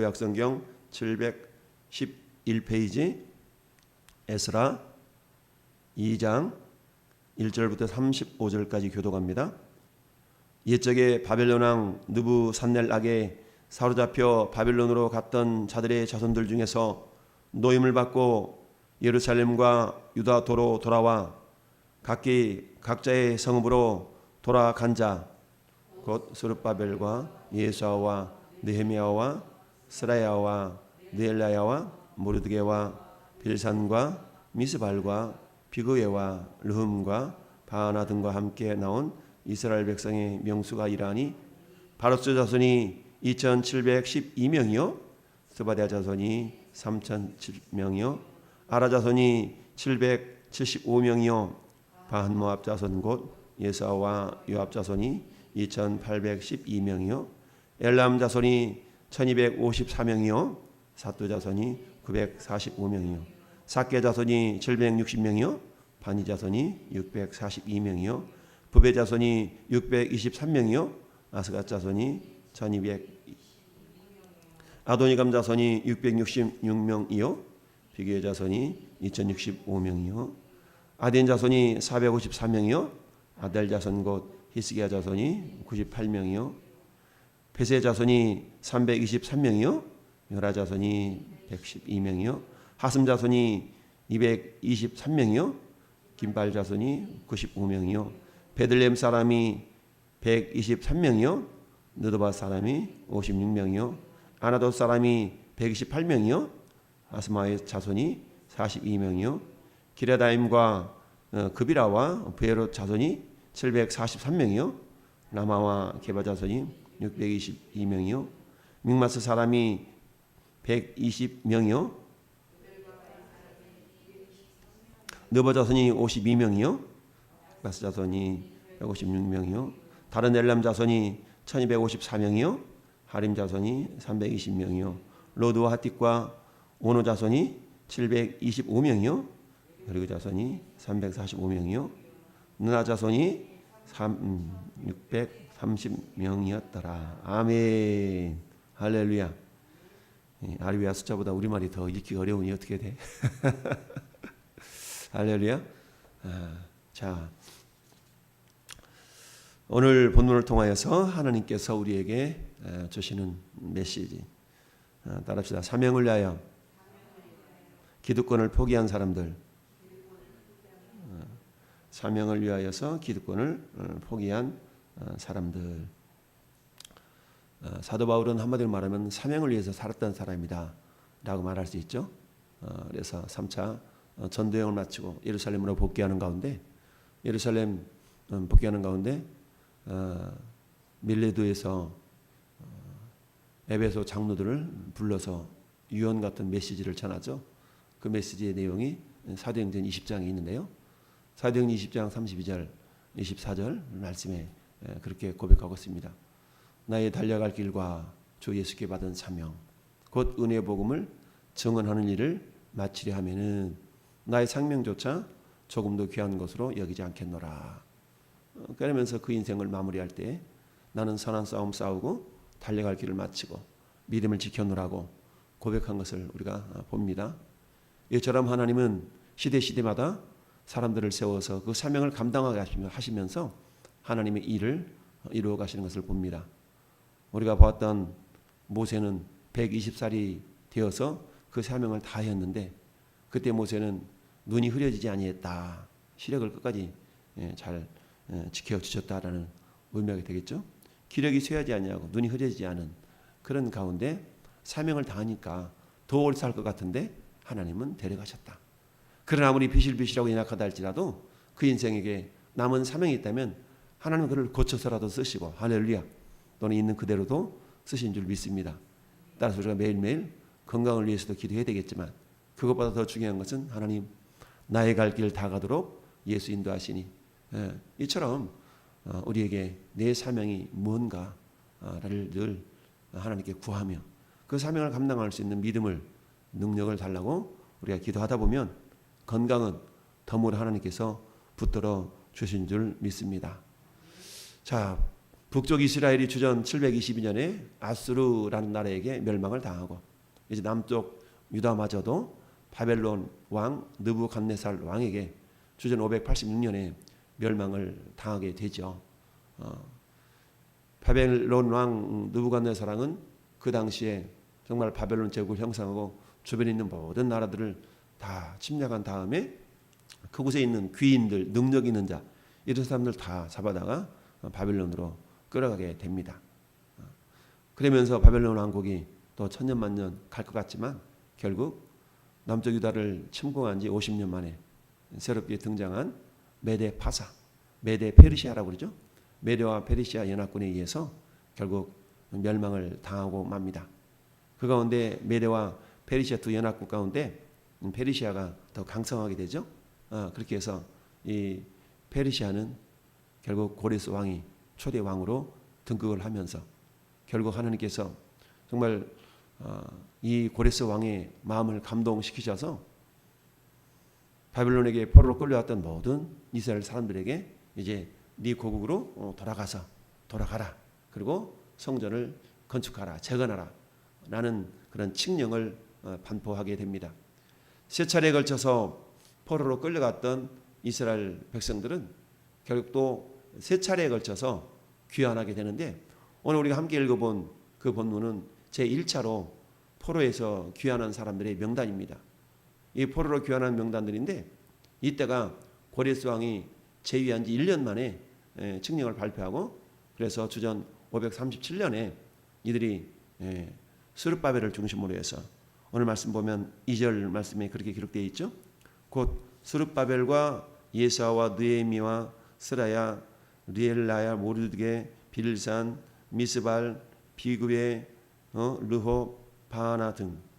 구약성경 711페이지 에스라 2장 1절부터 35절까지 교도갑니다. 옛적에 바벨론 왕 느부산넬락에 사로잡혀 바벨론으로 갔던 자들의 자손들 중에서 노임을 받고 예루살렘과 유다 도로 돌아와 각기 각자의 성읍으로 돌아간 자곧 스룹바벨과 예수아와 느헤미야와 스라야와 느엘라야와 모르드게와 빌산과 미스발과 비그웨와 르흠과 바하나 등과 함께 나온 이스라엘 백성의 명수가 이라니 바로스 자손이 2712명이요 스바디아 자손이 3007명이요 아라 자손이 775명이요 바한 모압 자손 곧 예사와 요압 자손이 2812명이요 엘람 자손이 1254명이요. 사또 자손이 945명이요. 사케 자손이 760명이요. 바니 자손이 642명이요. 부베 자손이 623명이요. 아스가 자손이 1200 아도니감 자손이 666명이요. 비교의 자손이 2065명이요. 아덴 자손이 454명이요. 아델 자손 곧 히스기야 자손이 98명이요 베세 자손이 323명이요 요라 자손이 112명이요 하슴 자손이 223명이요 김발 자손이 95명이요 베들렘 사람이 123명이요 느도바 사람이 56명이요 아나도 사람이 128명이요 아스마의 자손이 42명이요 기레다임과 어, 그비라와 베로 자손이 743명이요 라마와 게바 자손이 622명이요? 믹마스 사람이 120명이요? 느버 자손이 52명이요? 마스 자손이 156명이요? 다른 엘람 자손이 1254명이요? 하림 자손이 320명이요? 로드와 하틱과 오노 자손이 725명이요? 그리고 자손이 345명이요? 누나 자손이 3, 630명이었더라. 아멘. 할렐루야. 예, 아리비아 숫자보다 우리말이 더 읽기 어려우니 어떻게 돼? 할렐루야. 아, 자. 오늘 본문을 통하여서 하나님께서 우리에게 주시는 메시지. 따라합시다. 사명을 위하여. 기득권을 포기한 사람들. 사명을 위하여서 기득권을 어, 포기한 어, 사람들 어, 사도 바울은 한마디로 말하면 사명을 위해서 살았던 사람이다 라고 말할 수 있죠. 그래서 3차 전도여행을 마치고 예루살렘으로 복귀하는 가운데 예루살렘 음, 복귀하는 가운데 어, 밀레도에서 어, 에베소 장로들을 불러서 유언 같은 메시지를 전하죠. 그 메시지의 내용이 사도행전 20장에 있는데요. 사도행전 20장 32절, 24절 말씀에 그렇게 고백하고 있습니다. 나의 달려갈 길과 주 예수께 받은 사명, 곧 은혜 복음을 증언하는 일을 마치려 하면은 나의 상명조차 조금도 귀한 것으로 여기지 않겠노라. 그러면서 그 인생을 마무리할 때 나는 선한 싸움 싸우고 달려갈 길을 마치고 믿음을 지켜놓으라고 고백한 것을 우리가 봅니다. 이처럼 하나님은 시대 시대마다 사람들을 세워서 그 사명을 감당하게 하시면서 하나님의 일을 이루어 가시는 것을 봅니다. 우리가 보았던 모세는 120살이 되어서 그 사명을 다 했는데 그때 모세는 눈이 흐려지지 아니했다. 시력을 끝까지 예, 잘 예, 지켜 주셨다라는 의미가 되겠죠. 기력이 쇠하지 아니하고 눈이 흐려지지 않은 그런 가운데 사명을 다하니까 더 오래 살것 같은데 하나님은 데려가셨다. 그러나 아무리 비실비실하고 연약하다 할지라도 그 인생에게 남은 사명이 있다면 하나님은 그를 고쳐서라도 쓰시고 할렐루야 또는 있는 그대로도 쓰신 줄 믿습니다. 따라서 우리가 매일매일 건강을 위해서도 기도해야 되겠지만 그것보다 더 중요한 것은 하나님 나의 갈 길 다 가도록 예수 인도하시니 예, 이처럼 어, 우리에게 내 사명이 뭔가를 늘 하나님께 구하며 그 사명을 감당할 수 있는 믿음을 능력을 달라고 우리가 기도하다 보면 건강은 덤으로 하나님께서 붙들어 주신 줄 믿습니다. 자, 북쪽 이스라엘이 주전 722년에 아수르라는 나라에게 멸망을 당하고 이제 남쪽 유다마저도 바벨론 왕 느부갓네살 왕에게 주전 586년에 멸망을 당하게 되죠. 어, 바벨론 왕 느부갓네살 왕은 그 당시에 정말 바벨론 제국을 형성하고 주변에 있는 모든 나라들을 다 침략한 다음에 그곳에 있는 귀인들, 능력 있는 자 이런 사람들 다 잡아다가 바벨론으로 끌어가게 됩니다. 어, 그러면서 바벨론 왕국이 또 천년만년 갈 것 같지만 결국 남쪽 유다를 침공한 지 50년 만에 새롭게 등장한 메데 파사, 메데 페르시아라고 그러죠. 메데와 페르시아 연합군에 의해서 결국 멸망을 당하고 맙니다. 그 가운데 메데와 페르시아 두 연합국 가운데 페르시아가 더 강성하게 되죠. 어, 그렇게 해서 이 페르시아는 결국 고레스 왕이 초대 왕으로 등극을 하면서 결국 하나님께서 정말 어, 이 고레스 왕의 마음을 감동시키셔서 바벨론에게 포로로 끌려왔던 모든 이스라엘 사람들에게 이제 네 고국으로 어, 돌아가서 돌아가라. 그리고 성전을 건축하라, 재건하라. 라는 그런 칙령을 어, 반포하게 됩니다. 세 차례에 걸쳐서 포로로 끌려갔던 이스라엘 백성들은 결국 또 세 차례에 걸쳐서 귀환하게 되는데 오늘 우리가 함께 읽어본 그 본문은 제 1차로 포로에서 귀환한 사람들의 명단입니다. 이 포로로 귀환한 명단들인데 이때가 고레스 왕이 재위한 지 1년 만에 예, 칙령을 발표하고 그래서 주전 537년에 이들이 예, 수르바벨을 중심으로 해서 오늘 말씀 보면 2절 말씀에 그렇게 기록되어 있죠. 곧 수르바벨과 예사와 느에미와 스라야 리엘라야 모르드게 빌산 미스발 비그베 어, 르호 바하나 등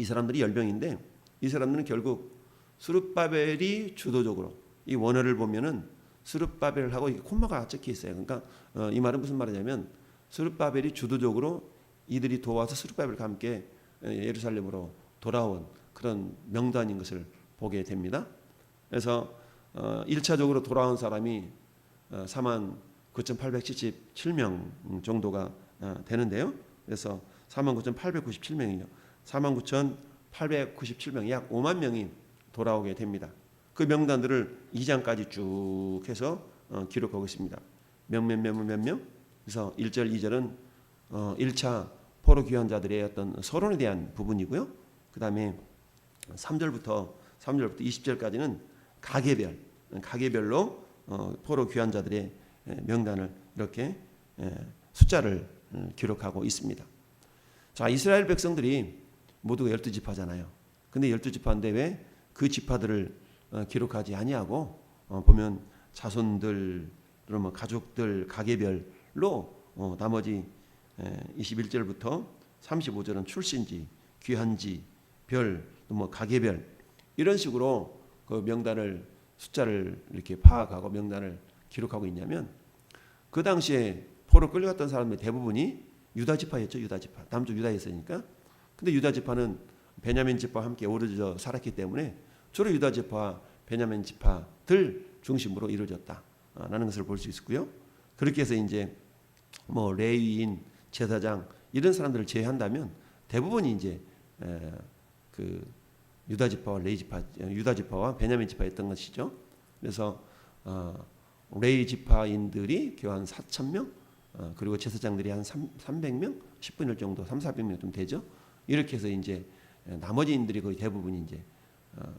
이 사람들이 열병인데 이 사람들은 결국 수르바벨이 주도적으로 이 원어를 보면은 수르바벨하고 콤마가 적혀 있어요. 그러니까 어, 이 말은 무슨 말이냐면 수르바벨이 주도적으로 이들이 도와서 수르바벨과 함께 예루살렘으로 돌아온 그런 명단인 것을 보게 됩니다. 그래서 어, 1차적으로 돌아온 사람이 어, 4만 9,877명 정도가 어, 되는데요. 그래서 4만 9,897명이요. 4만 9,897명, 약 5만 명이 돌아오게 됩니다. 그 명단들을 2장까지 쭉 해서 어, 기록하고 있습니다. 몇몇몇몇 명. 그래서 1절, 2절은 어, 1차 포로 귀환자들의 어떤 서론에 대한 부분이고요. 그 다음에 3절부터 3절부터 20절까지는 가게별, 가게별로 어, 포로 귀환자들의 에, 명단을 이렇게 에, 숫자를 음, 기록하고 있습니다. 자, 이스라엘 백성들이 모두가 열두 지파잖아요. 근데 열두 지파인데 왜 그 지파들을 어, 기록하지 아니하고 어, 보면 자손들 그러면 가족들 가게별로 어, 나머지 에, 21절부터 35절은 출신지, 귀한지, 별, 또뭐 가게별 이런 식으로 그 명단을 숫자를 이렇게 파악하고 명단을 기록하고 있냐면 그 당시에 포로 끌려갔던 사람의 대부분이 유다 지파였죠. 유다 지파. 남쪽 유다에 있으니까. 근데 유다 지파는 베냐민 지파와 함께 어우러져 살았기 때문에 주로 유다 지파와 베냐민 지파들 중심으로 이루어졌다라는 것을 볼 수 있고요. 그렇게 해서 이제 뭐 레위인, 제사장 이런 사람들을 제외한다면 대부분이 이제 에, 그 유다 지파와 레이 지파, 유다 지파와 베냐민 지파였던 것이죠. 그래서 어, 레이 지파인들이 교한 4천 명, 어, 그리고 제사장들이 한 3, 300명, 10분의 1 정도, 3, 400명 좀 되죠. 이렇게 해서 이제 나머지 인들이 거의 대부분이 이제 어,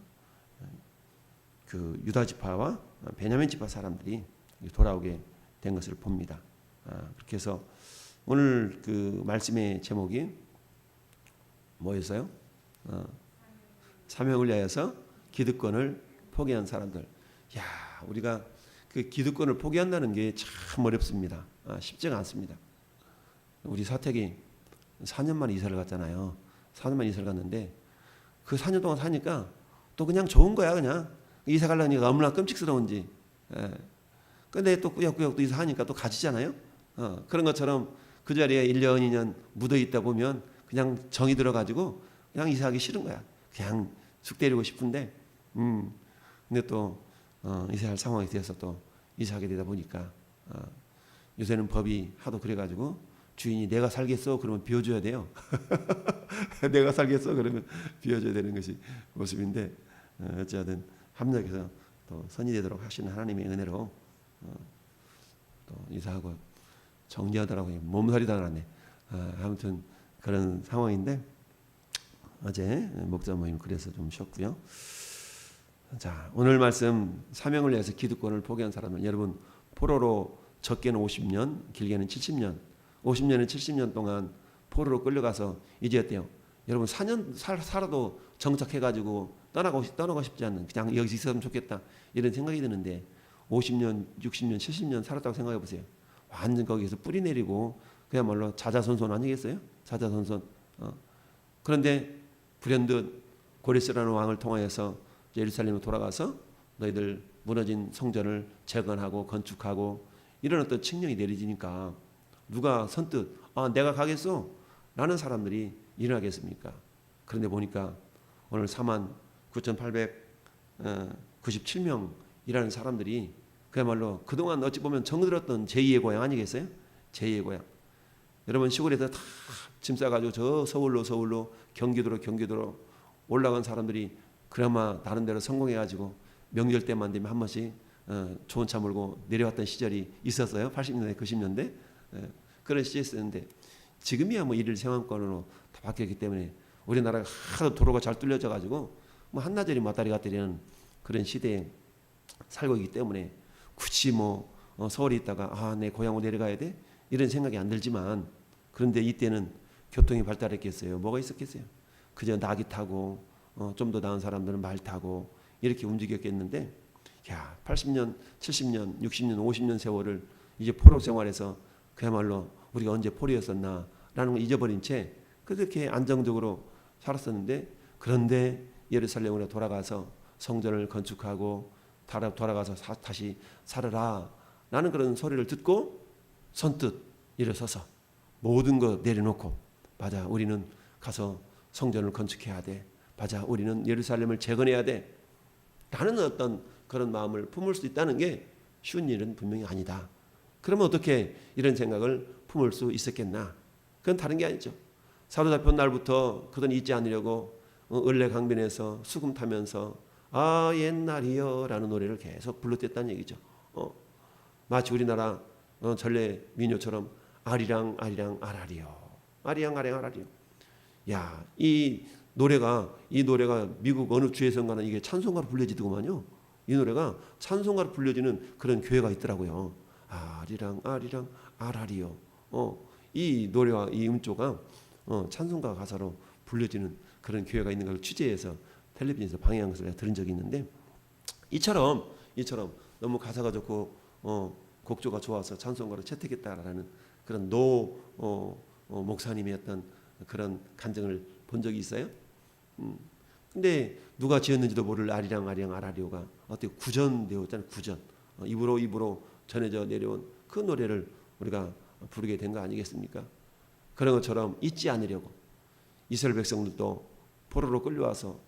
그 유다 지파와 베냐민 지파 사람들이 돌아오게 된 것을 봅니다. 아, 그렇게 해서 오늘 그 말씀의 제목이 뭐였어요? 어, 사명을 위하여서 기득권을 포기한 사람들. 야, 우리가 그 기득권을 포기한다는 게 참 어렵습니다. 아, 쉽지가 않습니다. 우리 사택이 4년 만에 이사를 갔잖아요. 4년 만에 이사를 갔는데 그 4년 동안 사니까 또 그냥 좋은 거야 그냥 이사 가려니까 너무나 끔찍스러운지. 예. 근데 또 꾸역꾸역 또 이사하니까 또 가지잖아요. 어, 그런 것처럼 그 자리에 1년 2년 묻어 있다 보면 그냥 정이 들어가지고 그냥 이사하기 싫은 거야. 그냥 죽 때리고 싶은데, 음, 근데 또 어, 이사할 상황이 되어서 또 이사하게 되다 보니까 어, 요새는 법이 하도 그래가지고 주인이 내가 살겠어 그러면 비워줘야 돼요. 내가 살겠어 그러면 비워줘야 되는 것이 모습인데 어, 어찌하든 합력해서 또 선이 되도록 하시는 하나님의 은혜로 어, 또 이사하고 정리하더라고요. 몸살이 다 나네. 아, 아무튼 그런 상황인데 어제 목자 모임 그래서 좀 쉬었고요. 자 오늘 말씀 사명을 위해서 기득권을 포기한 사람은 여러분 포로로 적게는 50년, 길게는 70년, 50년은 70년 동안 포로로 끌려가서 이제 어때요? 여러분 4년 살, 살아도 정착해가지고 떠나고 싶- 떠나고 싶지 않는 그냥 여기서 있었으면 좋겠다 이런 생각이 드는데 50년, 60년, 70년 살았다고 생각해 보세요. 완전 거기에서 뿌리 내리고 그야말로 자자손손 아니겠어요? 자자손손. 어. 그런데 불현듯 고레스라는 왕을 통하여서 예루살렘에 돌아가서 너희들 무너진 성전을 재건하고 건축하고 이런 어떤 칙령이 내려지니까 누가 선뜻 아 내가 가겠어 라는 사람들이 일어나겠습니까? 그런데 보니까 오늘 4만 9,897명이라는 사람들이 그야말로 그동안 어찌 보면 정들었던 제2의 고향 아니겠어요? 제2의 고향. 여러분 시골에서 다 짐 싸가지고 저 서울로 서울로 경기도로 경기도로 올라간 사람들이 그나마 다른 데로 성공해가지고 명절 때만 되면 한 번씩 어, 좋은 차 몰고 내려왔던 시절이 있었어요. 80년대, 90년대 예, 그런 시절이 있었는데 지금이야 뭐 일일 생활권으로 다 바뀌었기 때문에 우리나라가 하도 도로가 잘 뚫려져 가지고 뭐 한나절이 맞다리 갔다리는 그런 시대에 살고 있기 때문에 굳이 뭐 어, 서울에 있다가 아 내 고향으로 내려가야 돼 이런 생각이 안 들지만 그런데 이때는 교통이 발달했겠어요. 뭐가 있었겠어요? 그저 낙이 타고 어, 좀 더 나은 사람들은 말 타고 이렇게 움직였겠는데 야 80년, 70년, 60년, 50년 세월을 이제 포로 생활에서 그야말로 우리가 언제 포로였었나라는 걸 잊어버린 채 그렇게 안정적으로 살았었는데 그런데 예루살렘으로 돌아가서 성전을 건축하고 돌아가서 사- 다시 살아라 라는 그런 소리를 듣고 선뜻 일어서서 모든 거 내려놓고 맞아 우리는 가서 성전을 건축해야 돼. 맞아 우리는 예루살렘을 재건해야 돼. 라는 어떤 그런 마음을 품을 수 있다는 게 쉬운 일은 분명히 아니다. 그러면 어떻게 이런 생각을 품을 수 있었겠나? 그건 다른 게 아니죠. 사로잡힌 날부터 그돈 잊지 않으려고 어, 을레 강변에서 수금 타면서 아 옛날이여라는 노래를 계속 불렀댔다는 얘기죠. 어, 마치 우리나라 어, 전래 민요처럼 아리랑 아리랑 아라리요 아라리요. 야이 노래가 이 노래가 미국 어느 주에선가는 이게 찬송가로 불려지더구만요. 이 노래가 찬송가로 불려지는 그런 교회가 있더라고요. 아리랑 아리랑 아라리요. 어, 이 노래와 이 음조가 어, 찬송가 가사로 불려지는 그런 교회가 있는 걸 취재해서 텔레비전에서 방영해서 내가 들은 적이 있는데 이처럼 이처럼 너무 가사가 좋고 어, 곡조가 좋아서 찬송가로 채택했다라는 그런 노 어, 어, 목사님의 어떤 그런 간증을 본 적이 있어요. 음. 근데 누가 지었는지도 모를 아리랑 아리랑 아라리오가 어떻게 구전되었잖아요. 구전 어, 입으로 입으로 전해져 내려온 그 노래를 우리가 부르게 된 거 아니겠습니까? 그런 것처럼 잊지 않으려고 이스라엘 백성들도 포로로 끌려와서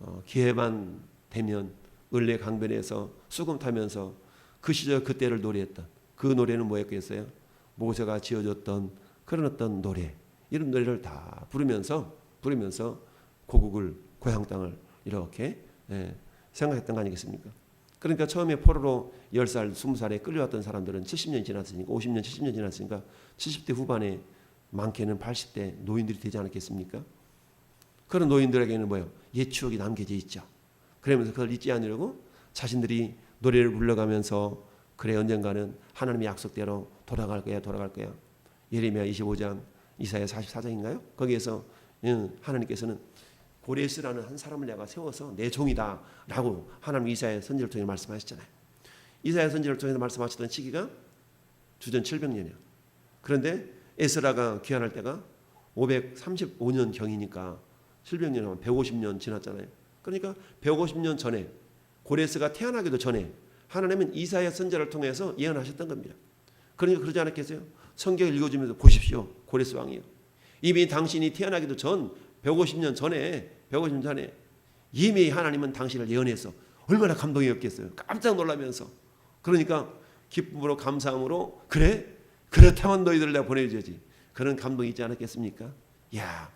어, 기회만 되면 을레 강변에서 수금 타면서 그 시절 그때를 노래했던 그 노래는 뭐였겠어요? 모세가 지어줬던 그런 어떤 노래 이런 노래를 다 부르면서 부르면서 고국을 고향 땅을 이렇게 예, 생각했던 거 아니겠습니까? 그러니까 처음에 포로로 10살, 20살에 끌려왔던 사람들은 70년 지났으니까 50년, 70년 지났으니까 70대 후반에 많게는 80대 노인들이 되지 않았겠습니까? 그런 노인들에게는 뭐예요? 옛 추억이 남겨져 있죠. 그러면서 그걸 잊지 않으려고 자신들이 노래를 불러가면서 그래 언젠가는 하나님의 약속대로 돌아갈 거야 돌아갈 거야. 예레미야 25장 이사야 44장인가요? 거기에서 응, 하나님께서는 고레스라는 한 사람을 내가 세워서 내 종이다라고 하나님 이사야 선지를 통해 말씀하셨잖아요. 이사야 선지를 통해서 말씀하셨던 시기가 주전 700년이에요. 그런데 에스라가 귀환할 때가 535년 경이니까 700년이면 150년 지났잖아요. 그러니까 150년 전에 고레스가 태어나기도 전에 하나님은 이사야 선지를 통해서 예언하셨던 겁니다. 그러니까 그러지 않았겠어요? 성경 읽어주면서 보십시오. 고레스 왕이요. 이미 당신이 태어나기도 전 150년 전에 150년 전에 이미 하나님은 당신을 예언해서 얼마나 감동이었겠어요. 깜짝 놀라면서 그러니까 기쁨으로 감사함으로 그래 그렇다면 너희들을 내가 보내줘야지. 그런 감동이 있지 않았겠습니까? 야,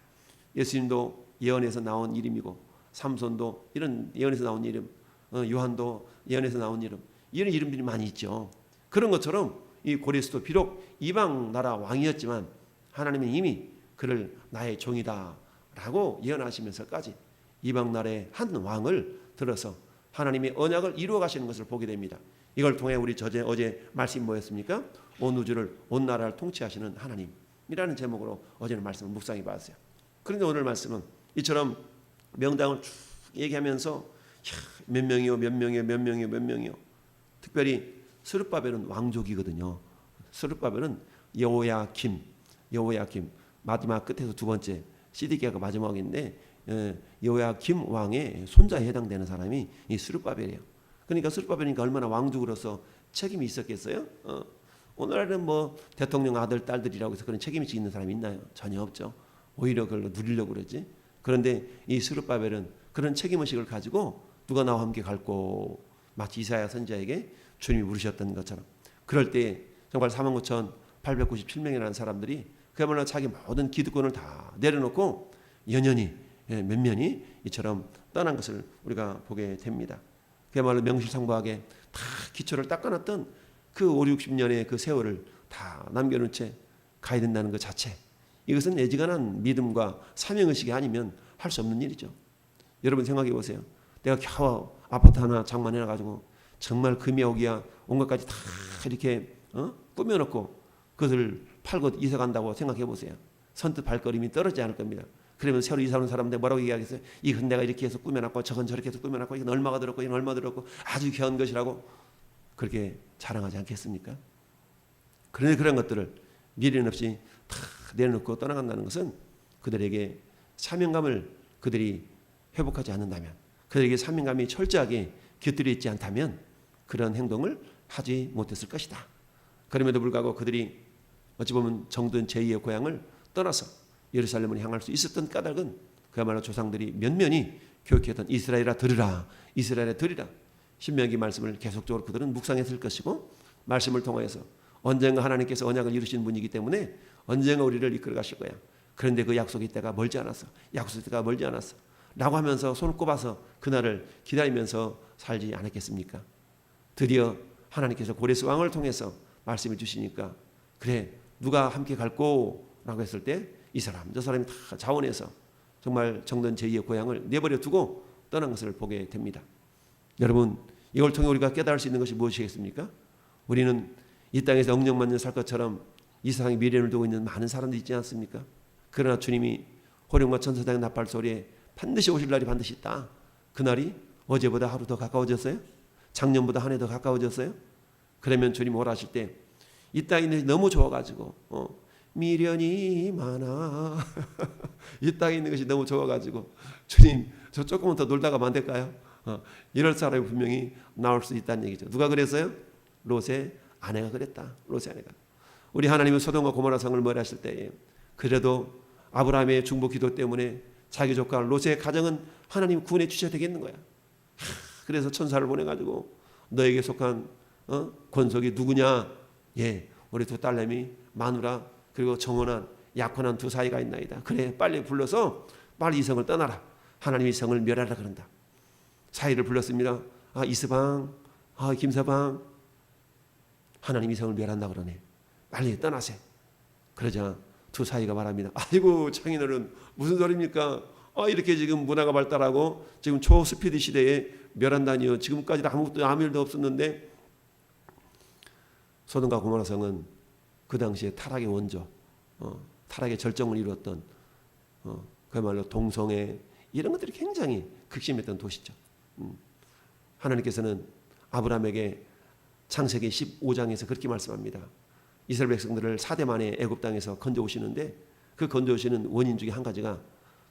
예수님도 예언에서 나온 이름이고 삼손도 이런 예언에서 나온 이름, 어, 요한도 예언에서 나온 이름, 이런 이름들이 많이 있죠. 그런 것처럼 이 고레스도 비록 이방 나라 왕이었지만 하나님은 이미 그를 나의 종이다라고 예언하시면서까지 이방 나라의 한 왕을 들어서 하나님의 언약을 이루어 가시는 것을 보게 됩니다. 이걸 통해 우리 저제 어제 말씀이 뭐였습니까? 온 우주를 온 나라를 통치하시는 하나님이라는 제목으로 어제는 말씀을 묵상해 봤어요. 그런데 오늘 말씀은 이처럼 명당을 쭉 얘기하면서 야, 몇 명이요, 몇 명이요, 몇 명이요, 몇 명이요. 특별히 스룹바벨은 왕족이거든요. 스룹바벨은 여호야김, 여호야김 마지막 끝에서 두 번째 시디기야가 마지막인데 예, 여호야김 왕의 손자에 해당되는 사람이 이 스룹바벨이에요. 그러니까 스룹바벨이니까 얼마나 왕족으로서 책임이 있었겠어요? 어. 오늘날은 뭐 대통령 아들 딸들이라고 해서 그런 책임이 있는 사람이 있나요? 전혀 없죠. 오히려 그걸 누리려고 그러지. 그런데 이 스룹바벨은 그런 책임 의식을 가지고 누가 나와 함께 갈고 마치 이사야 선지자에게 주님이 물으셨던 것처럼 그럴 때 정말 4만 9천 897명이라는 사람들이 그야말로 자기 모든 기득권을 다 내려놓고 연연히 예, 면면히 이처럼 떠난 것을 우리가 보게 됩니다. 그야말로 명실상부하게 다 기초를 닦아놨던 그 5, 60년의 그 세월을 다 남겨놓은 채 가야 된다는 것 자체 이것은 애지간한 믿음과 사명의식이 아니면 할 수 없는 일이죠. 여러분 생각해 보세요. 내가 겨우 아파트 하나 장만해 놔가지고 정말 금이 오기야 온 것까지 다 이렇게 어? 꾸며놓고 그것을 팔고 이사 간다고 생각해 보세요. 선뜻 발걸음이 떨어지지 않을 겁니다. 그러면 새로 이사 오는 사람들 뭐라고 얘기하겠어요? 이건 내가 이렇게 해서 꾸며놨고 저건 저렇게 해서 꾸며놨고 이건 얼마가 들었고 이건 얼마 들었고 아주 귀한 것이라고 그렇게 자랑하지 않겠습니까? 그런데 그런 것들을 미련 없이 다 내려놓고 떠나간다는 것은 그들에게 사명감을 그들이 회복하지 않는다면 그들에게 사명감이 철저하게 곁들여 있지 않다면 그런 행동을 하지 못했을 것이다. 그럼에도 불구하고 그들이 어찌 보면 정든 제2의 고향을 떠나서 예루살렘을 향할 수 있었던 까닭은 그야말로 조상들이 면면히 교육했던 이스라엘아 들으라 이스라엘아 들으라 신명기 말씀을 계속적으로 그들은 묵상했을 것이고 말씀을 통하여서 언젠가 하나님께서 언약을 이루신 분이기 때문에 언젠가 우리를 이끌어 가실 거야. 그런데 그 약속의 때가 멀지 않았어. 약속의 때가 멀지 않았어. 라고 하면서 손을 꼽아서 그날을 기다리면서 살지 않았겠습니까? 드디어 하나님께서 고레스 왕을 통해서 말씀해 주시니까 그래 누가 함께 갈고 라고 했을 때 이 사람 저 사람이 다 자원해서 정말 정든 제2의 고향을 내버려 두고 떠난 것을 보게 됩니다. 여러분 이걸 통해 우리가 깨달을 수 있는 것이 무엇이겠습니까? 우리는 이 땅에서 억령만년 살 것처럼 이 세상에 미래를 두고 있는 많은 사람들이 있지 않습니까? 그러나 주님이 호령과 천사장의 나팔 소리에 반드시 오실 날이 반드시 있다. 그날이 어제보다 하루 더 가까워졌어요? 작년보다 한 해 더 가까워졌어요? 그러면 주님 오라 하실 때이 것이 너무 좋아가지고 어, 미련이 많아 이 땅에 있는 것이 너무 좋아가지고 주님 저 조금만 더 놀다 가면 안 될까요? 어, 이럴 사람이 분명히 나올 수 있다는 얘기죠. 누가 그랬어요? 롯의 아내가 그랬다. 롯의 아내가. 우리 하나님은 소돔과 고모라 성을 멸하실 때에 그래도 아브라함의 중보 기도 때문에 자기 조카 롯의 가정은 하나님 구원해 주셔야 되겠는 거야. 그래서 천사를 보내가지고 너에게 속한 어? 권속이 누구냐? 예, 우리 두 딸내미 마누라 그리고 정원한 약혼한 두 사이가 있나이다. 그래, 빨리 불러서 빨리 이 성을 떠나라. 하나님 이 성을 멸하라 그런다. 사이를 불렀습니다. 아 이스방, 아 김서방, 하나님 이 성을 멸한다 그러네. 빨리 떠나세. 그러자 두 사이가 말합니다. 아이고 창인어른 무슨 소리입니까? 아 이렇게 지금 문화가 발달하고 지금 초스피드 시대에 멸한다니요. 지금까지 아무것도 아무 일도 없었는데 소돔과 고모라 성은 그 당시에 타락의 원조, 어, 타락의 절정을 이루었던 어, 그야말로 동성애 이런 것들이 굉장히 극심했던 도시죠. 음. 하나님께서는 아브라함에게 창세기 15장에서 그렇게 말씀합니다. 이스라엘 백성들을 4대 만에 애굽 땅에서 건져 오시는데 그 건져 오시는 원인 중에 한 가지가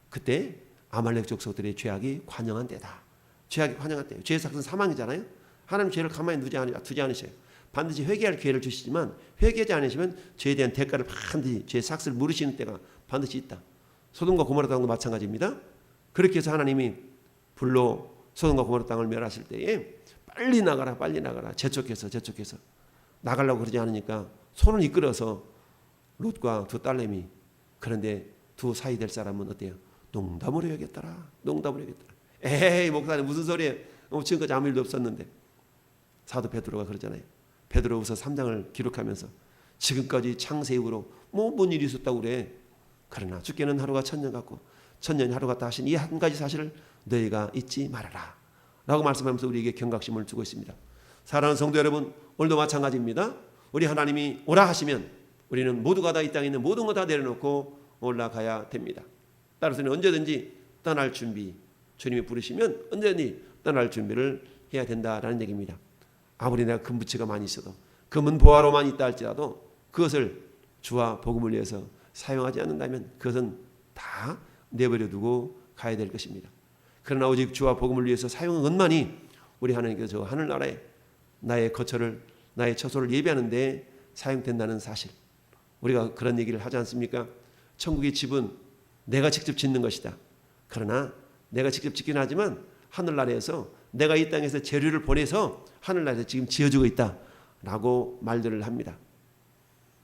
그때 아말렉 족속들의 죄악이 관영한 때다. 죄악이 관영한 때. 죄의 삭은 사망이잖아요. 하나님 죄를 가만히 두지, 않, 두지 않으셔요. 반드시 회개할 기회를 주시지만 회개하지 않으시면 죄에 대한 대가를 반드시 죄의 삭을 물으시는 때가 반드시 있다. 소돔과 고모라 땅도 마찬가지입니다. 그렇게 해서 하나님이 불로 소돔과 고모라 땅을 멸하실 때에 빨리 나가라 빨리 나가라 재촉해서 재촉해서 나가려고 그러지 않으니까 손을 이끌어서 롯과 두 딸내미 그런데 두 사이 될 사람은 어때요? 농담으로 여겼더라. 농담으로 여겼더라. 에이 목사님 무슨 소리예요? 어, 지금까지 아무 일도 없었는데 사도 베드로가 그러잖아요. 베드로후서 3장을 기록하면서 지금까지 창세 이후로 뭐 뭔 일이 있었다고 그래. 그러나 죽게는 하루가 천년 같고 천년이 하루 같다 하신 이 한 가지 사실을 너희가 잊지 말아라. 라고 말씀하면서 우리에게 경각심을 주고 있습니다. 사랑하는 성도 여러분, 오늘도 마찬가지입니다. 우리 하나님이 오라 하시면 우리는 모두가 다 이 땅에 있는 모든 거 다 내려놓고 올라가야 됩니다. 따라서는 언제든지 떠날 준비, 주님이 부르시면 언제든지 떠날 준비를 해야 된다라는 얘기입니다. 아무리 내가 금부치가 많이 있어도 금은 보화로만 있다 할지라도 그것을 주와 복음을 위해서 사용하지 않는다면 그것은 다 내버려 두고 가야 될 것입니다. 그러나 오직 주와 복음을 위해서 사용한 것만이 우리 하나님께서 저 하늘나라에 나의 거처를 나의 처소를 예배하는 데 사용된다는 사실. 우리가 그런 얘기를 하지 않습니까? 천국의 집은 내가 직접 짓는 것이다. 그러나 내가 직접 짓긴 하지만 하늘나라에서 내가 이 땅에서 재료를 보내서 하늘나라에서 지금 지어주고 있다 라고 말들을 합니다.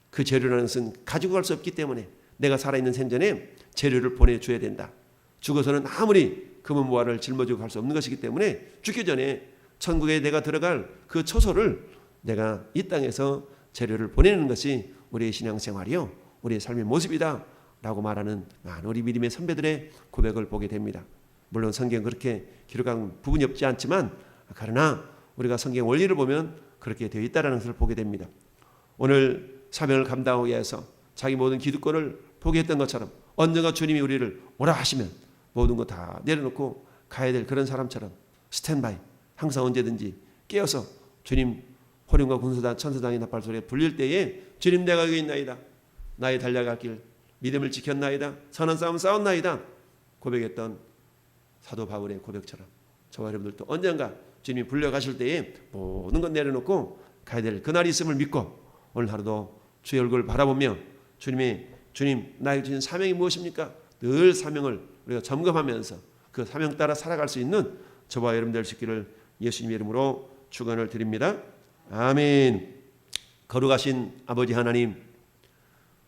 그 재료라는 것은 가지고 갈 수 없기 때문에 내가 살아있는 생전에 재료를 보내줘야 된다. 죽어서는 아무리 금은 보화를 짊어지고 갈 수 없는 것이기 때문에 죽기 전에 천국에 내가 들어갈 그 초소를 내가 이 땅에서 재료를 보내는 것이 우리의 신앙생활이요 우리의 삶의 모습이다 라고 말하는 많은 우리 믿음의 선배들의 고백을 보게 됩니다. 물론 성경 그렇게 기록한 부분이 없지 않지만 그러나 우리가 성경 원리를 보면 그렇게 되어 있다라는 것을 보게 됩니다. 오늘 사명을 감당하기 위해서 자기 모든 기득권을 포기했던 것처럼 언젠가 주님이 우리를 오라 하시면 모든 거 다 내려놓고 가야 될 그런 사람처럼 스탠바이 항상 언제든지 깨어서 주님 호령과 군사단 천사장의 나팔 소리에 불릴 때에 주님 내가 여기 있나이다. 나의 달려갈 길 믿음을 지켰나이다. 선한 싸움 싸웠나이다. 고백했던 사도 바울의 고백처럼 저와 여러분들도 언젠가 주님이 불려가실 때에 모든 것 내려놓고 가야 될 그날이 있음을 믿고 오늘 하루도 주의 얼굴을 바라보며 주님의 주님 나에게 주신 사명이 무엇입니까? 늘 사명을 우리가 점검하면서 그 사명 따라 살아갈 수 있는 저와 여러분 될 수 있기를 예수님의 이름으로 축원을 드립니다. 아멘. 거룩하신 아버지 하나님